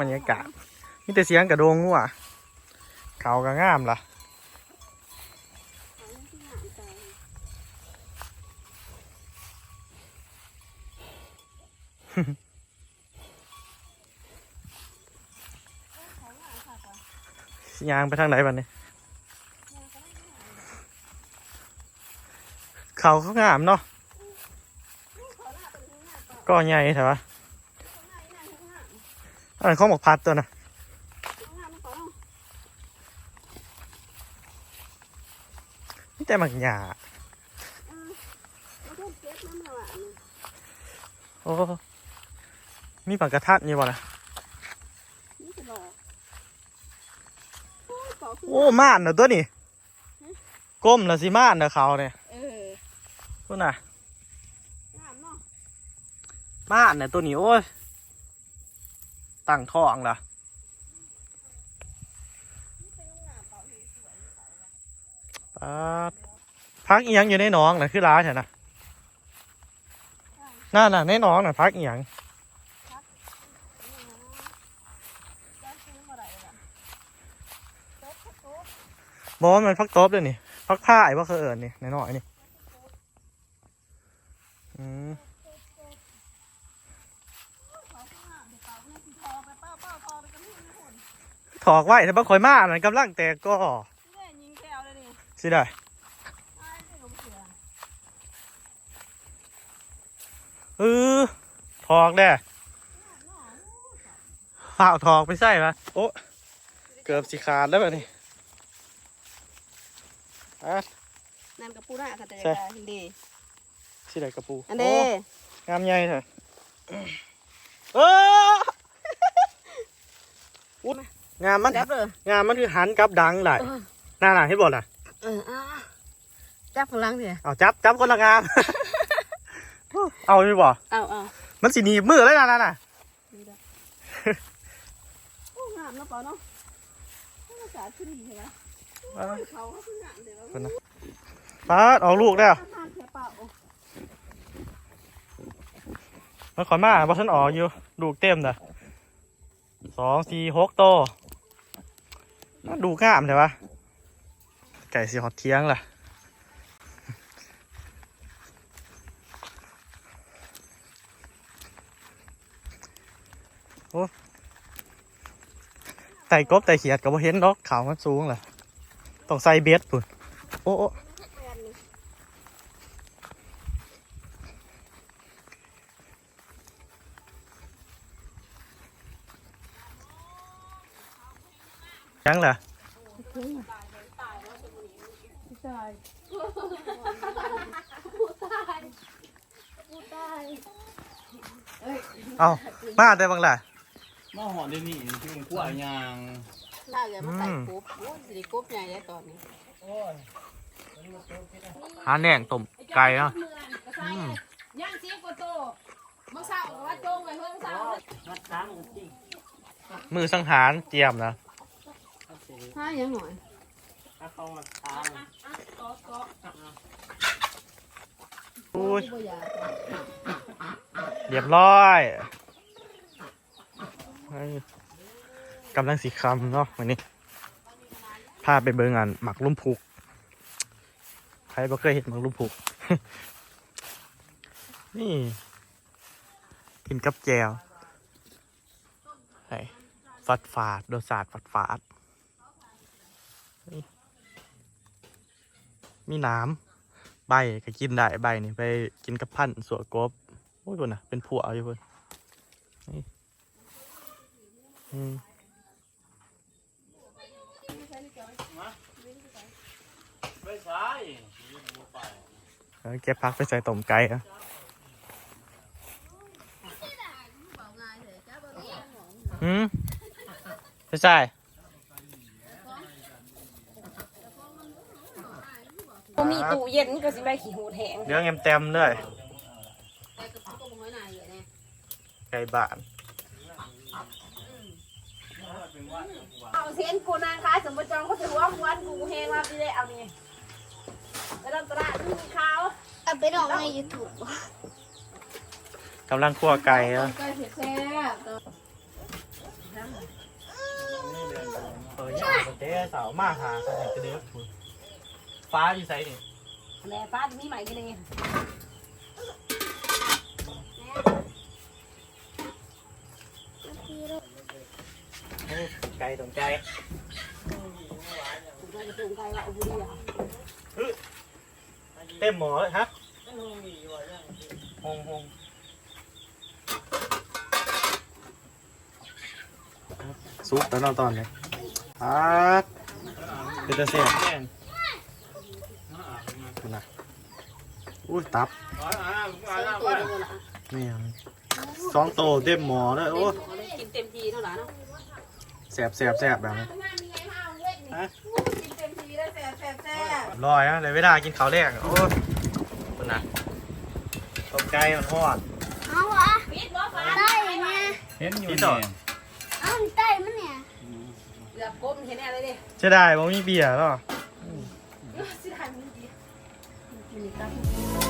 บรรยากาศมีแต่เสียงกระโดงงัวเขาก็งามล่ะยางไปทางไหนบันนี้เขาเขางามเนาะก็ใหญ่ใช่ปะ อันนั้นของหมกพัดตัวนะนี่แต่หมักหยาโอ้มีปากกระทัดนี่บ่นะโอ้ม่านเนอะตัวนี้ก้มแล้วสิม่านเนอะเขาเนี่ยเออพุ่นน่ะงามเนาะม่านเนี่ยตัวนี้โอ้ย ตั้งท้องล่ะปาดพักเอียงอยู่ในหน้องนะคือร้านใช่นะนั่นน่ะในหน้องน่ะพักเอียงบอกว่ามันพักโต๊บเลยนี่พักผ้าไอ้ว่าเคยเอิญนี่ในหน่อยนี่อืม เขาข้างหน้าเดี๋ยวเป่าเนี่ยสิทอไปเป้าเป้าทอไปกันที่นี่คน ถอกไว้แต่บางคอยมามันกำลังแตกก็ที่ได้ยิงแก้วเลยนี่สิได้ไอ้ที่หลงเสือเออถอกแด้ฝ่าวถอกไม่ใช่ปะโอ้เกือบสิขาดแล้วแบบนี้อะนั่นกับปูหน้าค่ะแต่ใช่กาฮินดีสิได้กระปูอันเด้โงามใหญ่เถอะเอออุ๊ย งามมันจับเลยงามมันคือหันกับดังไหลเออน่าหนาให้บอกนะเอออะจับพลังเถอะเอาจับจับคนละงาม เอาไม่บอกเอาเอามันสีหนีบมือเลยนะนั่นน่ะดูได้โอ้งามเนาะเปล่าเนาะบรรยากาศที่ดีใช่ไหมเขาเขาคืองามเดี๋ยวเราป้าดเอาลูกได้วทานแค่เปล่ามันขอนมาเพราะฉันออกอยู่ ลูกเต็มนะสองสี่หกโต น่าดูงามเลยวะไก่สีฮอดเทียงล่ะโอ้ไต่กบไต่เขียดกับว่าเห็นดอกขาวมันสูงล่ะ ต้องใส่เบสปุ่นโอ้ ยังเหรอใช่เอ้ยเอามาได้บ้างล่ะมาหอดได้นี่ที่มันกล้วยยางถ้าเกิดมาใส่อืมกบโอ้ยสิได้กบใหญ่เลยตอนนี้หาแหน่งต้มไก่เนาะอืมย่างซีกว่าโตมาเศร้าว่าโจงไว้เพิ่งเศร้ามัดค้างจริงมือสังหารเตรียมนะ ห้ายังหน่อยถ้าเขามัดค้างก็ก็อุ้ยบ่อยากเรียบร้อยเฮ้ยกำลังสีคำเนาะวันนี้พาไปเบิ่งอันหมักลุ่มพุกใครบ่เคยเห็นหมักลุ่มพุกนี่กินกับแจวไอ้ฟัดฝาดโดนสาดฟัดฝาดนี่ มีน้ำใบก็กินได้ใบนี่ไปกินกับพันสวกบโอ้ยคนน่ะเป็นผัวอยู่คนนี่อืมไม่ใช่ไปแล้วเก็บพักไปใส่ต้มไก่อะอืมไม่ใช่ บ่มีตู้เย็นก็สิได้ขี้หูแห้งเดี๋ยวเงมเต็มเลยแต่ก็ก็บ่น้อยหน่าอยู่แน่ไก่บ้านเอาเสียนกูนางค้าสมบูรณ์จองเขาถือว่าควนกูแห้งมาสิได้เอานี่แล้วตลาดที่ขาวเอาไปลองใน YouTube กำลังคั่วไก่อะไก่เผ็ดแซ่บน้ำเออย่างเตะสาวมาหาเขาจะเดือด ฟ้าอยู่ไสนี่แม่ป้าจะมีใหม่กันเลยไกลตรงใจเราจะสูงไกลว่าอุบุรีอะเต็มหมอเลยฮะฮงฮงซุปแล้วนอนตอนเลยพัดเป็นตะเสียบ แน่นดูนะอุ้ยตับอ่าอ่าอ่าเต็มอ่าตัวเลยล่ะนี่ยสองโตเต็มหมอเลยโอ้กินเต็มทีเท่าไหร่เนาะแสบแสบแสบแบบนี้กินเต็มทีได้แซ่บแซ่บแซ่บลอยนะเลยเวลากินข้าวแรกโอ้ดูนะตกใจมันทอดเอาวะปิดบ่ฟ้าใต้เนี่ยเห็นอยู่ที่นี่จอดเอาใต้มันเนี่ยเกือบก้มเห็นแน่เลยดิจะได้บ่มีเบียร์หรอ Malita.